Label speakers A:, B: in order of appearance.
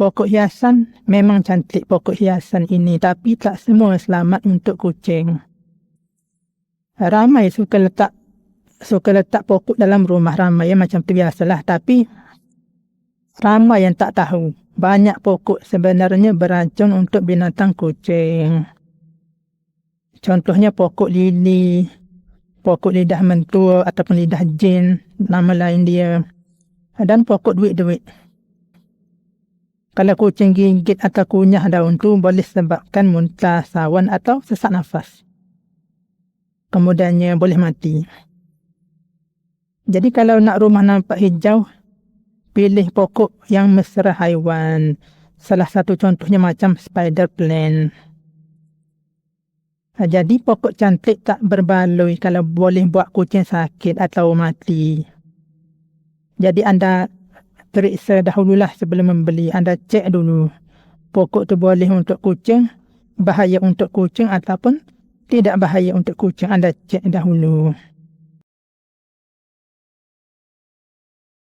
A: pokok hiasan memang cantik pokok hiasan ini tapi tak semua selamat untuk kucing. Ramai suka letak suka letak pokok dalam rumah ramai ya macam tu biasalah tapi ramai yang tak tahu banyak pokok sebenarnya beracun untuk binatang kucing. Contohnya pokok lili, pokok lidah mentua ataupun lidah jin, nama lain dia. Dan pokok duit-duit. Kalau kucing gigit atau kunyah daun tu boleh sebabkan muntah sawan atau sesak nafas. Kemudiannya boleh mati. Jadi kalau nak rumah nampak hijau, pilih pokok yang mesra haiwan. Salah satu contohnya macam spider plant. Jadi pokok cantik tak berbaloi kalau boleh buat kucing sakit atau mati. Jadi anda periksa dahululah sebelum membeli. Anda cek dulu pokok tu boleh untuk kucing, bahaya untuk kucing ataupun tidak bahaya untuk kucing. Anda cek dahulu.